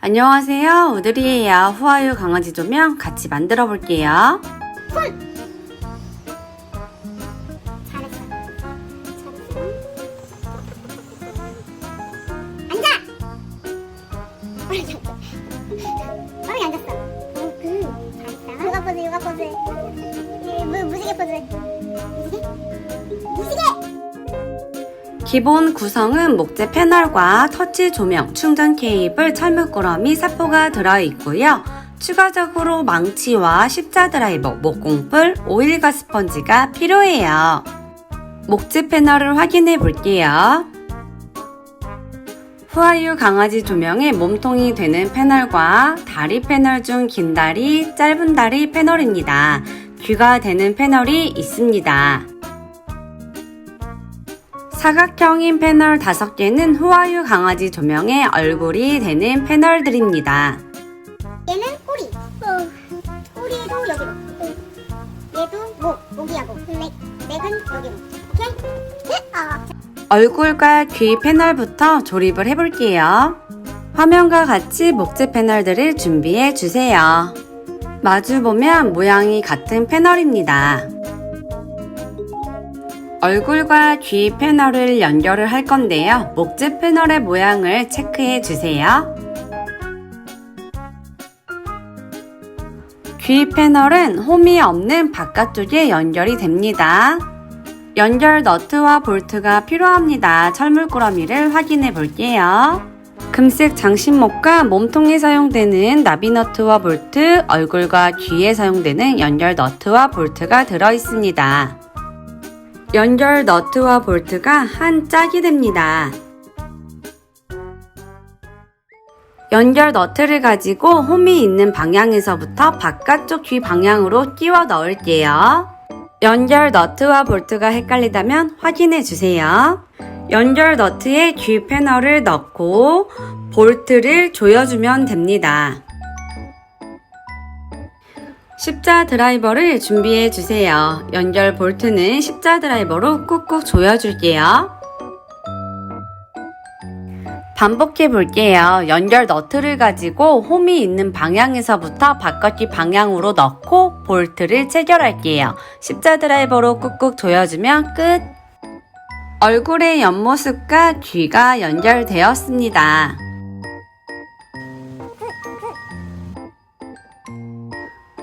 안녕하세요. 우드리예요. 후아유 강아지 조명 같이 만들어 볼게요. 기본 구성은 목재 패널과 터치 조명, 충전 케이블, 철물꾸러미, 사포가 들어있고요. 추가적으로 망치와 십자 드라이버, 목공풀, 오일과 스펀지가 필요해요. 목재 패널을 확인해 볼게요. 후아유 강아지 조명의 몸통이 되는 패널과 다리 패널 중 긴 다리, 짧은 다리 패널입니다. 귀가 되는 패널이 있습니다. 사각형인 패널 5개는 후아유 강아지 조명의 얼굴이 되는 패널들입니다. 얘는 꼬리. 어, 꼬리도 여기로. 응. 얘도 목, 목이하고. leg. leg은 여기로. 오케이? 네? 아, 얼굴과 귀 패널부터 조립을 해볼게요. 화면과 같이 목재 패널들을 준비해 주세요. 마주보면 모양이 같은 패널입니다. 얼굴과 귀 패널을 연결을 할 건데요. 목재 패널의 모양을 체크해 주세요. 귀 패널은 홈이 없는 바깥쪽에 연결이 됩니다. 연결 너트와 볼트가 필요합니다. 철물꾸러미를 확인해 볼게요. 금색 장신목과 몸통에 사용되는 나비 너트와 볼트, 얼굴과 귀에 사용되는 연결 너트와 볼트가 들어 있습니다. 연결 너트와 볼트가 한 짝이 됩니다. 연결 너트를 가지고 홈이 있는 방향에서부터 바깥쪽 귀 방향으로 끼워 넣을게요. 연결 너트와 볼트가 헷갈리다면 확인해 주세요. 연결 너트에 귀 패널을 넣고 볼트를 조여주면 됩니다. 십자 드라이버를 준비해 주세요. 연결 볼트는 십자 드라이버로 꾹꾹 조여줄게요. 반복해 볼게요. 연결 너트를 가지고 홈이 있는 방향에서부터 바깥귀 방향으로 넣고 볼트를 체결할게요. 십자 드라이버로 꾹꾹 조여주면 끝! 얼굴의 옆모습과 귀가 연결되었습니다.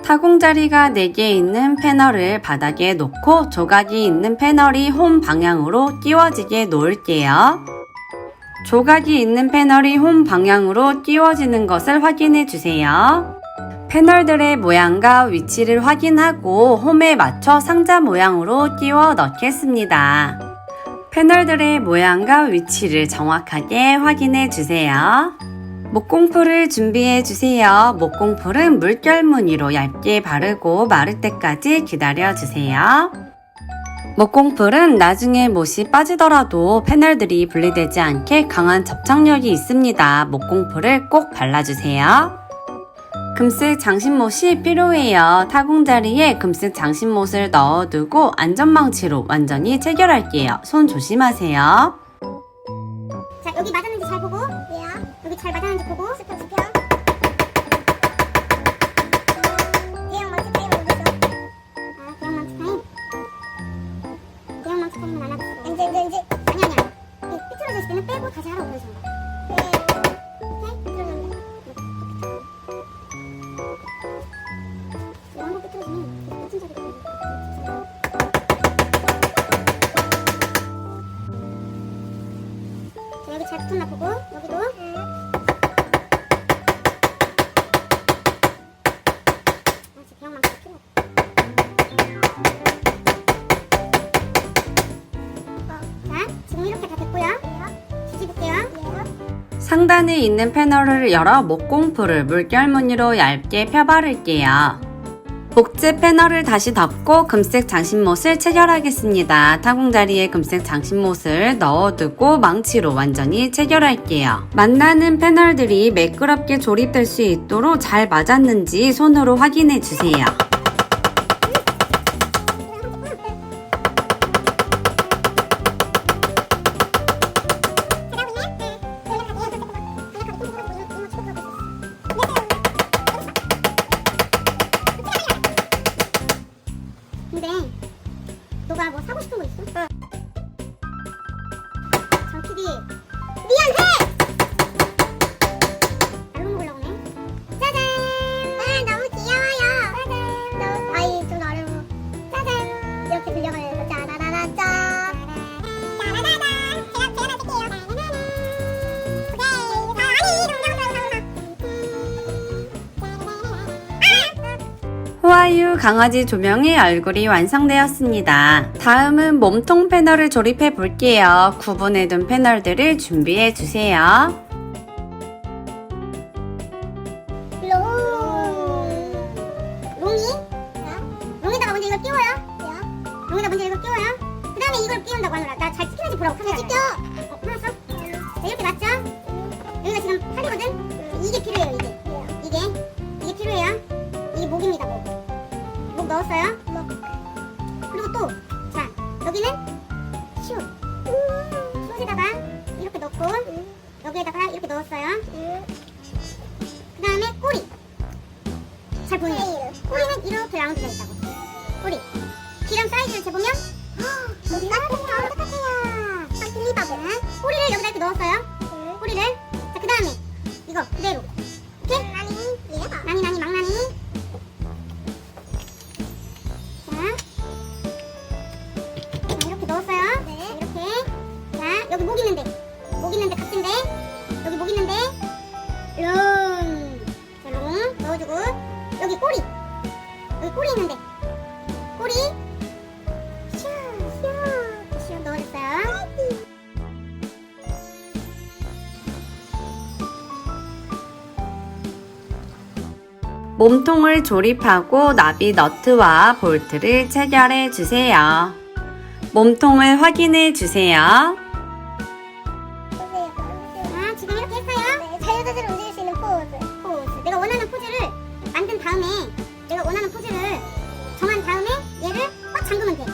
타공자리가 4개 있는 패널을 바닥에 놓고 조각이 있는 패널이 홈 방향으로 끼워지게 놓을게요. 조각이 있는 패널이 홈 방향으로 끼워지는 것을 확인해 주세요. 패널들의 모양과 위치를 확인하고 홈에 맞춰 상자 모양으로 끼워 넣겠습니다. 패널들의 모양과 위치를 정확하게 확인해 주세요. 목공풀을 준비해 주세요. 목공풀은 물결 무늬로 얇게 바르고 마를 때까지 기다려 주세요. 목공풀은 나중에 못이 빠지더라도 패널들이 분리되지 않게 강한 접착력이 있습니다. 목공풀을 꼭 발라주세요. 금색 장신못이 필요해요. 타공자리에 금색 장신못을 넣어두고 안전망치로 완전히 체결할게요. 손 조심하세요. 자, 여기 맞았는지 잘 보고. 예. 여기 잘 맞았는지 보고. 스평, 스평. 대형 망치 타임 있어. 아, 대형 망치 타임. 대형 망치 타임은 안 하고 있어. 이제, 이제, 이제. 아니, 아니야. 삐뚤어져 있을 때는 빼고 다시 하라고 그러지 마. 네. 여기 잘 붙었나 보고 여기도 상단에 있는 패널을 열어 목공풀을 물결 무늬로 얇게 펴바를게요. 목재 패널을 다시 덮고 금색 장신못을 체결하겠습니다. 타공자리에 금색 장신못을 넣어두고 망치로 완전히 체결할게요. 만나는 패널들이 매끄럽게 조립될 수 있도록 잘 맞았는지 손으로 확인해 주세요. 강아지 조명의 얼굴이 완성되었습니다. 다음은 몸통 패널을 조립해 볼게요. 구분해둔 패널들을 준비해 주세요. 목 넣었어요? 몸통을 조립하고 나비 너트와 볼트를 체결해 주세요. 몸통을 확인해 주세요. 자, 지금 이렇게 했어요. 네, 자유자재로 움직일 수 있는 포즈. 포즈. 내가 원하는 포즈를 만든 다음에, 내가 원하는 포즈를 정한 다음에 얘를 꽉 잠그면 돼.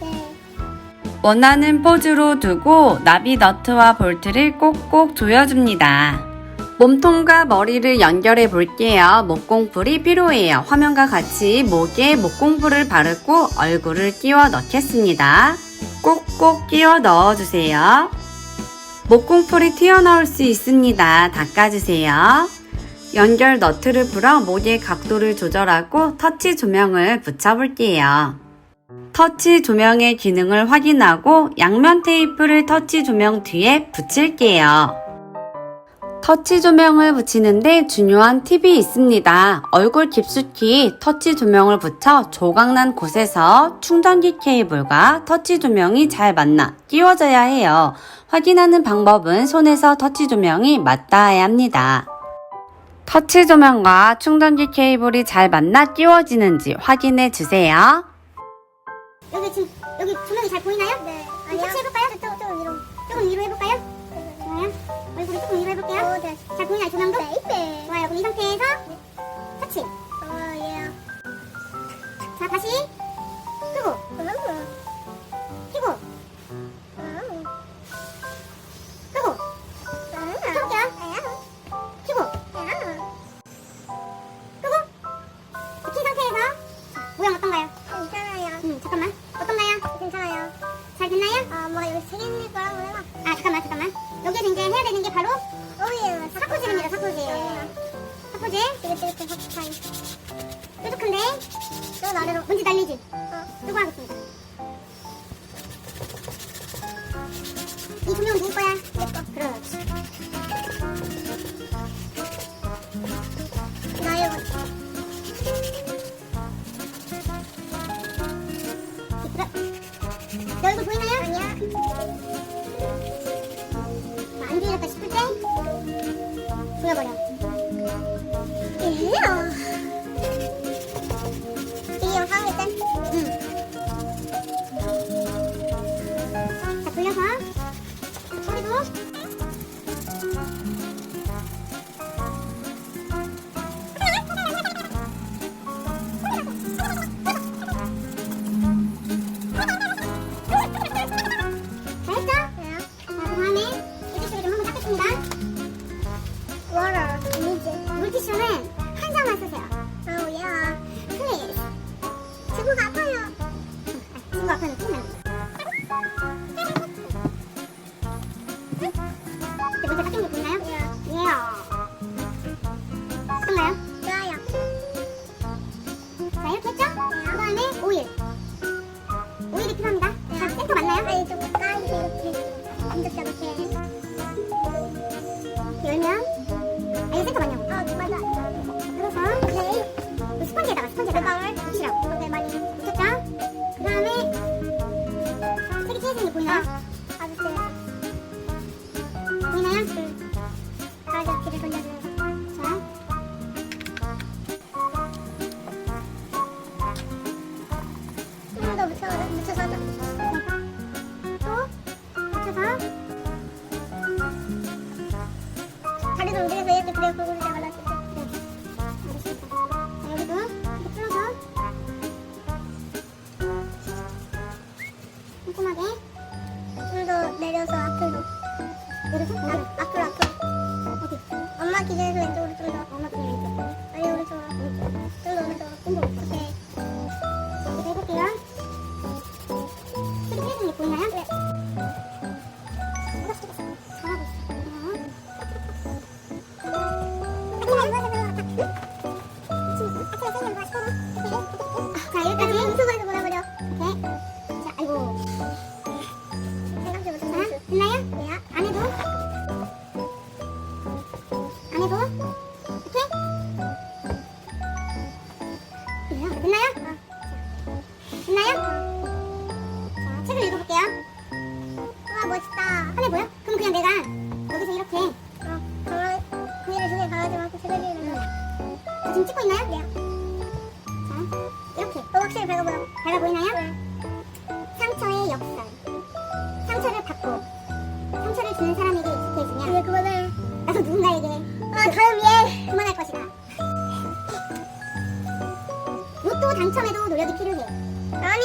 네. 원하는 포즈로 두고 나비 너트와 볼트를 꼭꼭 조여줍니다. 몸통과 머리를 연결해 볼게요. 목공풀이 필요해요. 화면과 같이 목에 목공풀을 바르고 얼굴을 끼워 넣겠습니다. 꼭꼭 끼워 넣어주세요. 목공풀이 튀어나올 수 있습니다. 닦아주세요. 연결 너트를 풀어 목의 각도를 조절하고 터치 조명을 붙여볼게요. 터치 조명의 기능을 확인하고 양면 테이프를 터치 조명 뒤에 붙일게요. 터치 조명을 붙이는데 중요한 팁이 있습니다. 얼굴 깊숙이 터치 조명을 붙여 조각난 곳에서 충전기 케이블과 터치 조명이 잘 맞나 끼워져야 해요. 확인하는 방법은 손에서 터치 조명이 맞닿아야 합니다. 터치 조명과 충전기 케이블이 잘 맞나 끼워지는지 확인해 주세요. 여기 지금, 여기 조명이 잘 보이나요? 네. 아니요. 터치 해볼까요? 조금, 조금 위로. 조금 위로 해볼까요? 얼굴을 조금 위로 해볼게요. 잘 보이나요, 조명도? 네. 좋아요. 그럼 이 상태에서 터치. 어, 예. 자, 다시 잘 됐나요? 아, 뭐가 여기 거랑 뭐가? 아, 잠깐만, 잠깐만. 여기서 이제 해야 되는 게 바로 오예, 사포질입니다, 사포질. 사포질. 되게 되게 사포질. 뾰족한데? 좀 아래로. 먼지 날리지? 어. 뜨고 하겠습니다. 이 조명은 누구 거야? さん、来ない？huh? 안 해도? 어. 당첨에도 노력이 필요해. 아니